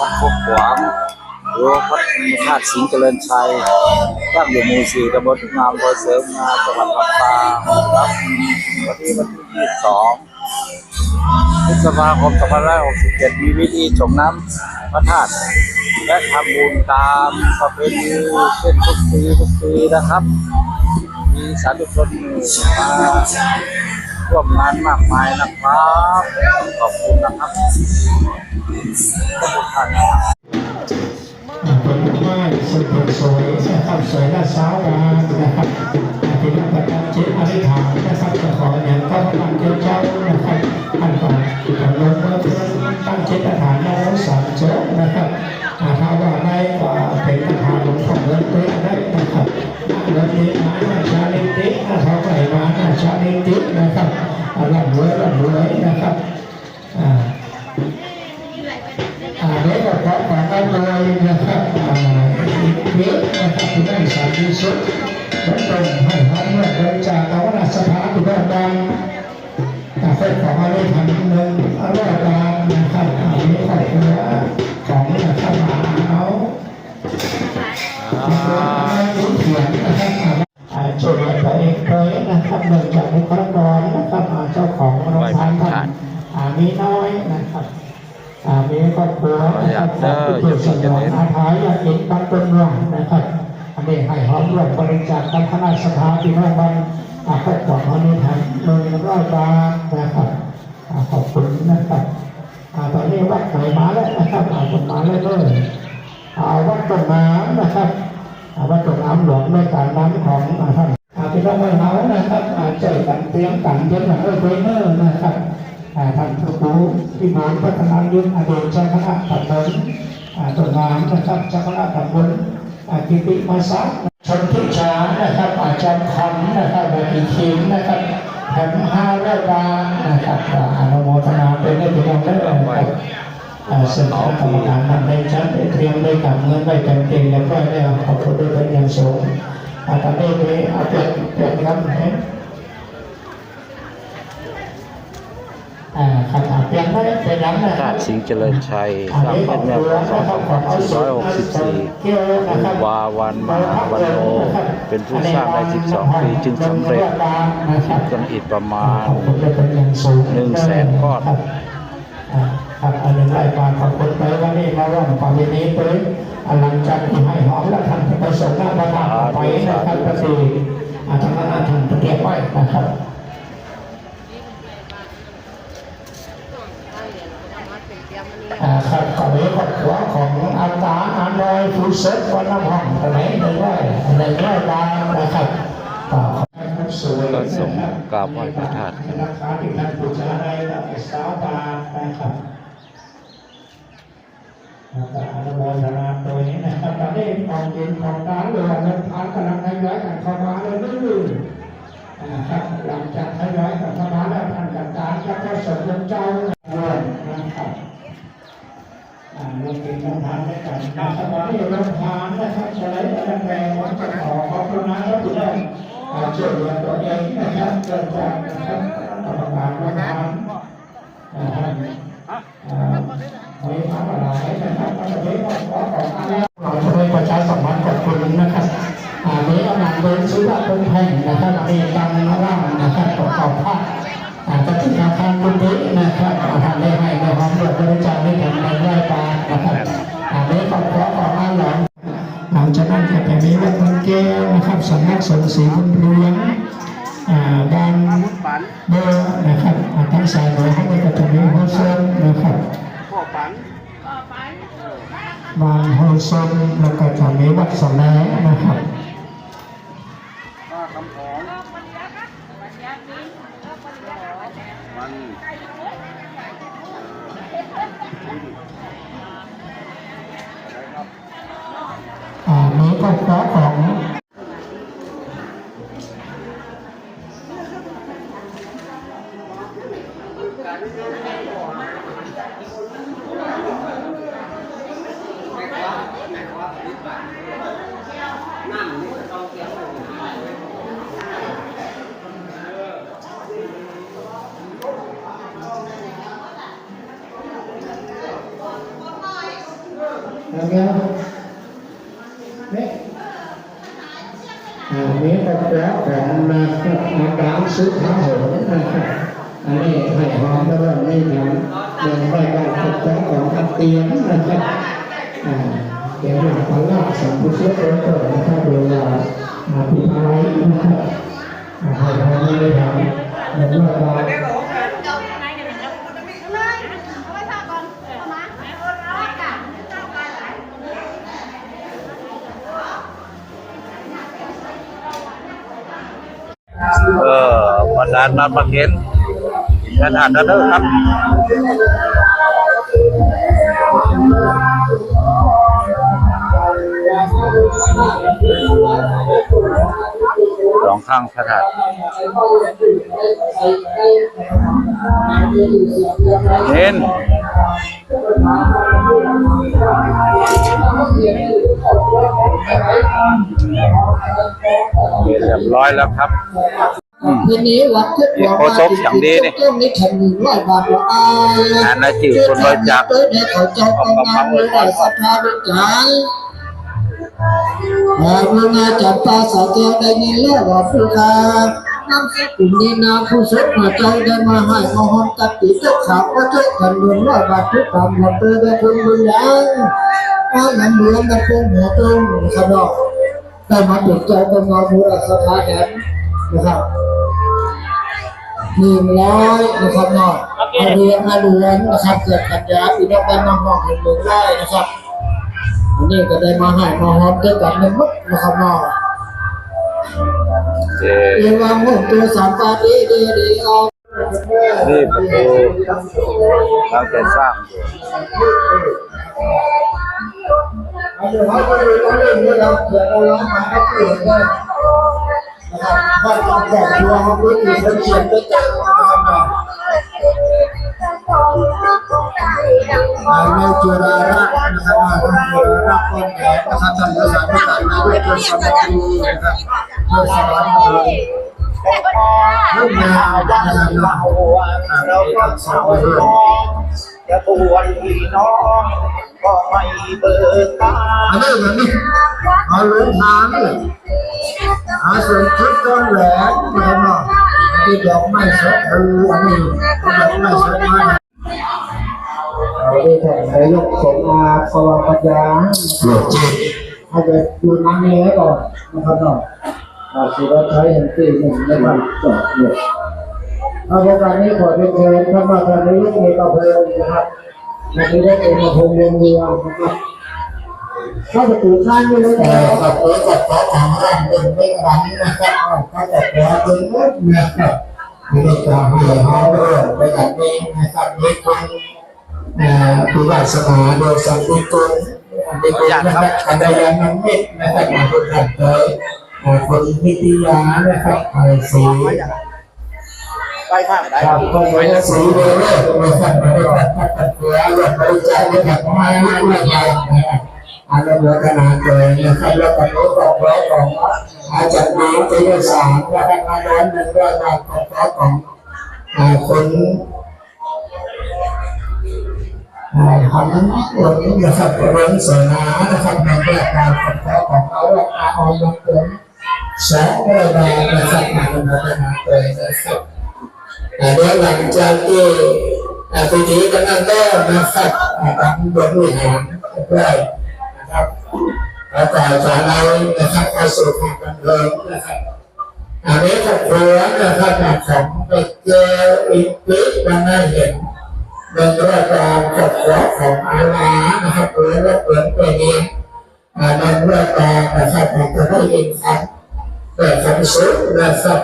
วัดโคกขวางหรือว่าวัดพระธาตุสิงห์เจริญชัยตั้งอยู่หมู่สี่ตำบลทุ่งงามอำเภอเสริมงามจังหวัดลำปางครับวันนี้วันที่ 22พฤษภาคม2567 มีวิธีชมน้ำพระธาตุและทำบุญตามประเพณีเช่นทุกปีทุกปีนะครับ มีสาธุชนมา ร่วมงานมากมายนะครับ ขอบคุณนะครับขอบคุณท่านนะครับเป็นไม้สุดสวยนะครับสวยและสาวงามนะครับที่นักประจันจิตอธิษฐานนะครับจะขออย่างก็พลังเจ้าเจ้านะครับท่านก่อนลงมือตั้งจิตอธิษฐานแล้วสามโจนะครับถ้าว่าได้ก็เป็นประธานหลวงเลิศเต้ได้นะครับเลิศนี้มาชาลิติถ้าเขาไปมาชาลิติ นะครับร่ำรวยร่ำรวยนะครับอ่าอ่าเดี๋ยวก็ขอความร่ำรวยนะครับอ่าเยอะนะครับที่ได้สาธุสุดและตรงให้ทานเมื่อบริจาคเอาวัดสถานที่บ้านดังแต่เพื่อของอะไรทำหนึ่งอร่อยบางนะครับอ่ามีครอบครัวของนะครับมาเอาทุกเขียนนะครับอ่าช่วยเหลือตัวเองเคยนะครับเนื่องจากบุค มีน้อยนะครับอามีครอบครัวนะครับผู้สนองอาหารอยากเห็นการเป็นเมืองนะครับ อันนี้ให้หอมรวมบริจาคกับคณะสถาที่น้องบันอาครอบครัวเขานี้ทำหนึ่งร้อยบาทนะครับอ่าขอบคุณนะครับอ่าตอนนี้วัดไหนมาแล้วนะครับอ่าต้นมาแล้วเลยอ่าวัดต้นน้ำนะครับอ่าวัดต้นน้ำหลวงด้วยการน้ำของอ่าท่านอาพี่น้องไม่เมานะครับอ่าเจอกันเตรียมกันเย็นหลังเออเบเนอร์นะครับอ่า ท่านผู้รู้ที่มานพัฒนายุทธอดีตเจ้าคณะตำบลตัวงามนะครับเจ้าคณะตำบลกิติมาสักชนทิชานะครับอาจารย์คำนะครับแบบอีคิมนะครับแถมห้าร้อยบาทนะครับอาอนุโมทนาเป็นได้เป็นอย่างได้เลยนะครับอ่าซึ่งคณะกรรมการท่านได้จัดได้เตรียมได้กับเงินได้เต็มเต็มแล้วก็ได้ขอบคุณด้วยเป็นอย่างสูงอาตอนนี้เอาเปลี่ยนเปลี่ยนครับนะ อ่าคำถามเปลี่ยนได้เป็นยังไง พระ ธาตุสิงห์เจริญชัยสร้างเป็นเมื่อปี2464ครูบาวันมหาวันโน เป็นผู้สร้างได้12ปีจึงสำเร็จกันอีกประมาณหนึ่งแสนก้อนครับอันนี้ได้การขอบคุณไปวันนี้มาร่วมความยินดีไปหลังจากที่ให้หอมและท่านประสงค์หน้าประทานไปนะครับก็คืออาจารย์ท่านเตรียมไว้นะครับ อ่า ครับขอเรียกครอบครัวของอาตาอานอยฟูเซตวันน้ำห้องอะไหนึ่งร้อยหนึ่งร้อยบาทนะครับก็ขอให้ท่านสวยก็นะส่งครับกราบไหว้พระธาตุราคาที่ท่านบูชาได้สาวบาทนะครับแล้วก็อนุโมทนาตัวนี้นะครับตอนนี้ของกินของร้านเรือเงินทานกำลังทยอยกันเข้ามาเลยนื่นะครับหลังจากทยอยกันเข้ามาแล้วท่านกันตารก็สมเจ้าร่วมนะครับ อ่า เป็นลำทานด้กันนะครับวันนี้ลำทานนะครับใช้แรงแรงวัดจะขอขอบคุณนะครับทุกท่านอ่าช่วยเหลือตัวเองนะครับเกิดจากนะครับกรรมการลำทานอ่าท่านอ่ามีทำอะไรนะครับวันนี้ก็ขอขอบคุณเราจะได้ประชาสัมพันธ์ขอบคุณนะครับอ่านี้กำลังเดินซื้อละเป็นแผ่นนะครับมีตังร่างนะครับประกอบผ้าอาจจะที่ทางทางคุณดินะครับอาทางได้ให้ในห้องเปิดบริจาคได้ถึงในรายการนะครับอันนี้ก็ขอขอมาหลังหลังจากนั้นก็จะมีวัดมันแก้วนะครับสำนักสงฆ์ศรีบุญเรืองอ่าบ้านเบอร์นะครับทั้งสายเหนือทั้งนี้ก็จะมีโฮเซนนะครับบ้านโฮเซนแล้วก็จะมีวัดสแลนะครับ อ่านี้ก็ขอข องนะครับเนี่ยอันนี้ก็แปลของมาอาการสุดท้ายนะครับอันนี้ให้หอมแล้วก็นี่ทำเรื่องรายการตกแต่งของอัเตียงนะครับเดี๋ยวหลังพลังสัมพุทธเจ้าเกิดนะครับเวลามาพิพายนะครับให้หอมไม่ทำเรื่องรายการ เออบรรดาลนักประเคนขนาดนั้นเด้อครับสองข้างพระธาตุเห็น เรียบร้อยแล้วครับทีนี้วัดทุกโคศกอย่างดีนี่ต้นนี้แผ่นหนึ่งร้อยบาทละอายอ่านนะจื่อคนบริจาคเต้ได้เขาเจ้ากำลังเลยได้ศรัทธาด้วยใจแต่เมื่องานจัดปาสาแก้วได้ยินแล้วว่าผู้กาน้ำสกุลนี้นาผู้สดมาใจได้มาให้มาหอมตัดติดตะขาบก็เจอกันเงินร้อยบาททุกคำหมดเตยได้คนบุญยัง อ้าวน้ำเหลืองน้ำพงหัวตรงขนอกได้มาติดใจกันมาผู้รักษาแทนนะครับหนึ่งร้อยนะครับเนาะเอาเรียนมาเรียนนะครับเกิดขัดยาอีกแล้วไปมาห้องเห็นหนึ่งร้นะครับอันนี้ก็ได้มาให้มาหอมด้วยกันหนึ่งมุกนะครับเนาะเจเรียนวางหุ่นตัวสามตาดีดีดีเอานี่ประตูกำลังจะสร้างอยู่ เอาเดี๋ยวเขาก็ดูเขาเล่นด้วยเราเดี๋ยวเราร้องมาก็เปลี่ยนได้นะครับบ้านของแบบตัวเขาดูดีเขาเขียนด้วยกันนะครับเนาะนายแม่จุฬารัตน์นะครับนายจุฬารัตน์คนแก่นะครับท่านรักษาธิการนายกเทศมนตรีนะครับเทศบาลตำบลลูกนานะครับเราเราก็สาวเรื่อง จะปวดพี่น้องก็ไม่เบิกตาอันนี้อย่างนี้เอาเรื่องทางเลยเอาส่วนชุดต้นแหลมเลยเนาะที่ดอกไม้สดคืออันนี้ดอกไม้สดมาเอาได้แต่งนายกสมอาสวัสดิ์ยาหลวงจิตอาจจะดูน้ำเนื้อก่อนนะครับเนาะอาจจะเราใช้เห็นตีหนึ่งในบ้านจอดเนี่ย เอาประการนี้ขอเรียนเชิญท่านมาทางนี้มีกระเพลิงนะครับวันนี้ได้เป็นมาพงเรียนเมืองนะครับเข้าประตูข้างนี่เลยนะครับเออกับพระทางด้านเป็นไม่กระดังนะครับเข้ากับพระเป็นรถนะครับมีรถจอดให้เขาเรื่องไปแบบนี้นะครับนี่คุณเอ่อผู้ว่าสนาโดยสังกุลมีคนนะครับกันดายานันเมตนะครับมาคนถัดเลยคนนิติยานะครับไอ้สี ไปข้างไหนครับคนไว้สีเลยนะครับมาได้ตัดตัดตัวแล้วบริจาคนะครับมาไม่ไม่ไม่นะครับอานุโมทนาเลยนะครับแล้วก็รู้บอกไว้ของอาจารย์น้ำเทยสารนะครับมาร้อยหนึ่งร้อยบาทของของคนของคนนะครับเรื่องสนานะครับในเรื่องการปกครองของเขาอาออนลงถึงสองระดับนะครับมาอนุโมทนาเลยนะครับ เดี๋ยวหลังจากที่พิธีกำลังเริ่มนะครับทางบริหารด้วยนะครับแล้วก็จะเรานะครับเข้าสู่ความบันเทิงนะครับอันนี้ครอบครัวนะครับของเด็กเจออีกปีวันนั้เห็นเป็นเรื่องราวครอบครัวของอาลานะครับหรือว่าเปิดไปนี้เป็นเรื่องราวนะครับของตัวเองครับแต่คำสุดนะครับ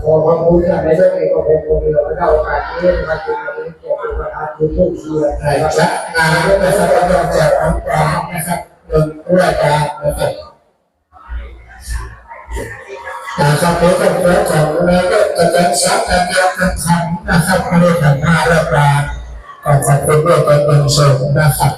ขอความรู้จากในเรื่องเอกภพงศ์เรือและโอกาสนี้นะครับเป็นการเรียนเกี่ยวกับประธานผู้ช่วยเชียร์นะครับงานนะครับเราจะแจกของกลางนะครับโดยผู้ราชการนะครับนะครับในครอบครัวของเราก็อาจารย์สักอาจารย์คำนะครับมาได้ทำงานรับราขอขอบคุณด้วยเป็นส่วนนะครับ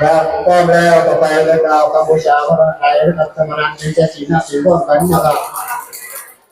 ครับก็แล้วต่อไปเรื่องราวกัมพูชาพระไทยนะครับสมณะในเจสีนาสีร่วมกันนะครับอินาจักรเรนะมีเรื่องนั้นสักการะน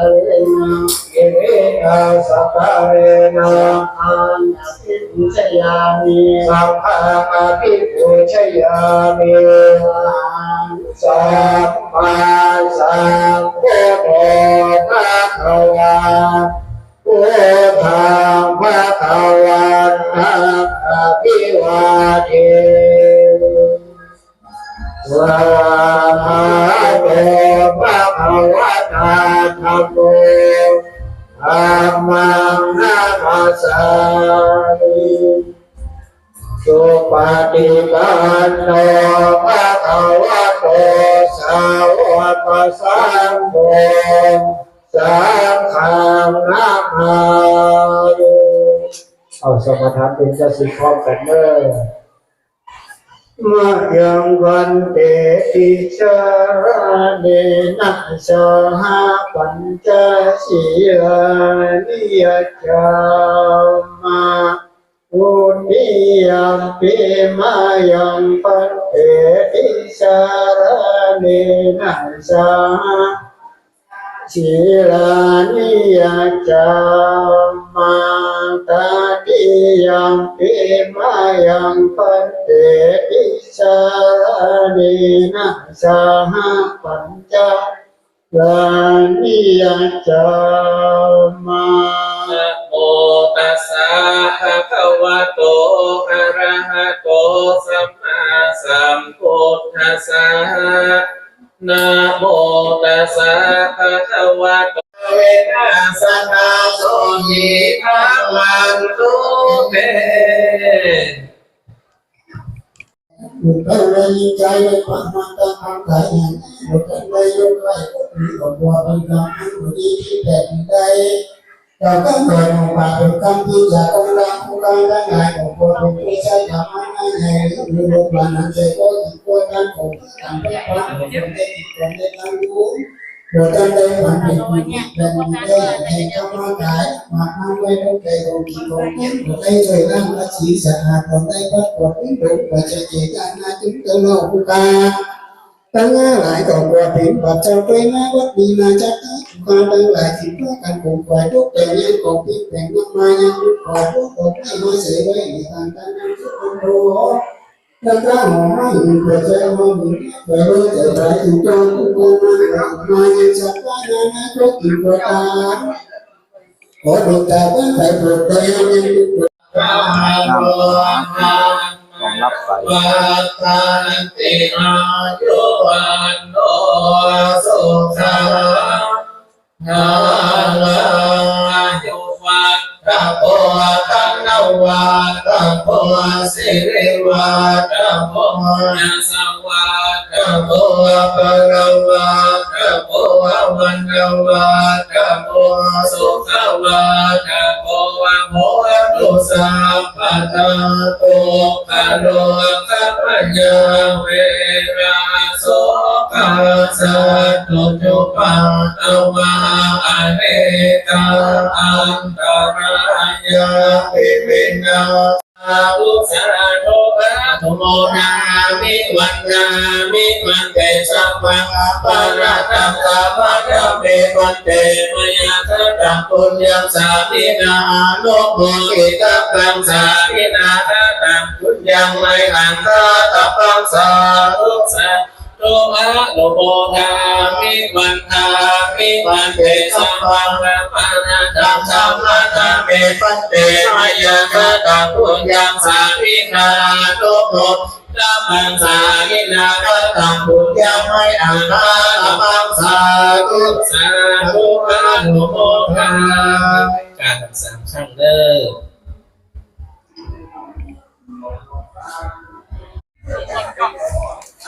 สกการนะเอเวนะสักการะนะธรรมังอภิปุชยามิธัมมังอภิปูชยามินาสกการนะเอเวนาระนะอังอภิปุชยามิสังฆังอภิปูชยามิสัมมาสัมพุทโธภะคะวาพุทธังภะคะวันตังอภิวาเทวา โตภะคะวะตาธัมโมธัมมังนามัสามิสุปฏิปันโนภะคะวะโตสาวกสังโฆสังฆังนามายุเอาสมทานเป็นจะสิพร้อมกันเด้อ มายังวันเตติชาราเนนะสหปัญจศีลานิยจามา อุนิยมปิมายังปันเตติสารเนนะสา ชิลานิยจามาตาติยัมปิมายังปันเตติสารเนนะสาปัญจลานิยจามาโมตัสสะภะคะวะโตอะระหะโตสัมมาสัมพุทธัสสะ นะโมตัสสะภะคะวะโตเวนัสนาโสนิภาวันตุเตบุคคลเลยใจเลยความมันตามความขายงานบุคคลเลยยกไว้ก็มีของบัวเป็นกำอันบุรีที่แผ่นใด เราก็เกิดมาป่าเป็นคำที่จะกำลังผู้การทั้งหลายของบัวเป็นผู้ใช้ธรรมะง่ายใหญ่หรือโรงพยาบาลนั้นใจก็ติดตัวนั้นของทำให้ความของคนได้ ตั้งรู้โดยการานเป็นผู้ที่เป็นได้ให้เข้ามาขายมาทำไว้ต้องใจของกินของกินของได้เลยร่างละสีสะอาดของได้พัดปวดที่ไปจะเจตนาจุดเตือนเราผู้การตั้งหลายก่อนว่าเป็นปัจจัยไปนะวัดดีนาจักรมาตั้งหลายที่เพื่อกันคงควายทุกแต่ยังของพิแต่งมายังยุคขอทุกตกให้มาเสียไว้ในทางการนั้นทุกคนรู้แล้วก็หอมให้เพื่อใจมันเพื่อรู้ใจใจถึงจนทุกคนมามายังสักการะนะทุกสิ่งประการขอดวงตาเพื่อใครโปรดใจยังมีโปรดพระโลหะ รองรับไปวัฏันติอายุวันโนสุขังภาลังอายุวันตะโพธันวัตะโพสิริวัตะโพยสวัตะโพปะรวัต โพวันนวัตะโพสุขวัตะโพวะโมตุสัพพะตาโตกะโลกัปะยาเวราโสกาสัตตุจุปังอวาอเนกาอันตรายาปิวินาทุสาธุ ทุโมนามิวันนามิวันเตสัพพะปะระตังสัพพะยะเมวันเตมยาตตังปุญญังสาธินาโนโมกิตัตังสาธินาตตังปุญญังไมหังตาตังสาธุสา โลอะโลโมทามิวันทามิวันเตสัมปันนานาตังสัมมามเมปันเตมายะตะตังพุญญังสามินาตุโตตัมังสามินาตะตังพุญญังไม่อานาตัมสาธุสาตุอะโลโมทาการสามครั้งเด้อ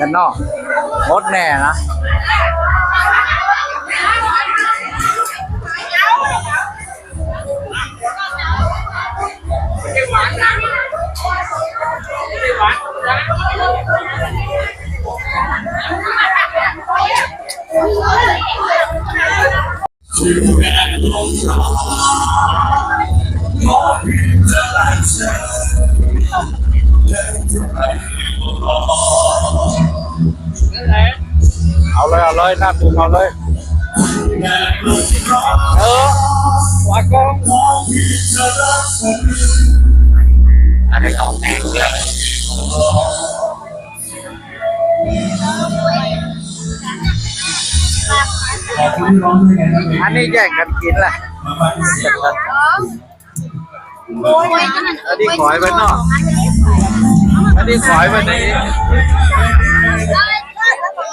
กันเนอกงดแน่นะ หน้าตูมเอาเลยเออวากองอะไรของแตงเลยอันนี้แย่งกันกินแหละอันนี้ขอยไปเนาะอันนี้ขอยไปนี่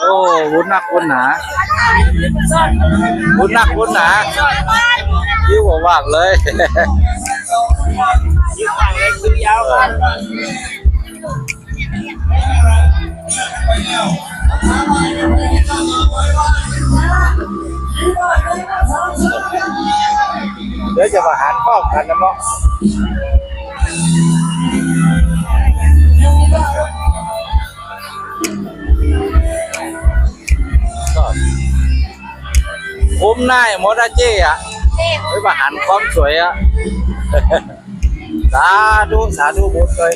โอ้วุ้นนักวุ้นหนาวุ้นนักวุ้นหนายิ้วหัวว่างเลยเดี๋ยวจะมาหารข้อกันนะมั้ง คุ้มหน้าหมดอะเจ๊อะเฮ้ยมาหันความสวยอะ สาธุสาธุหมดเลย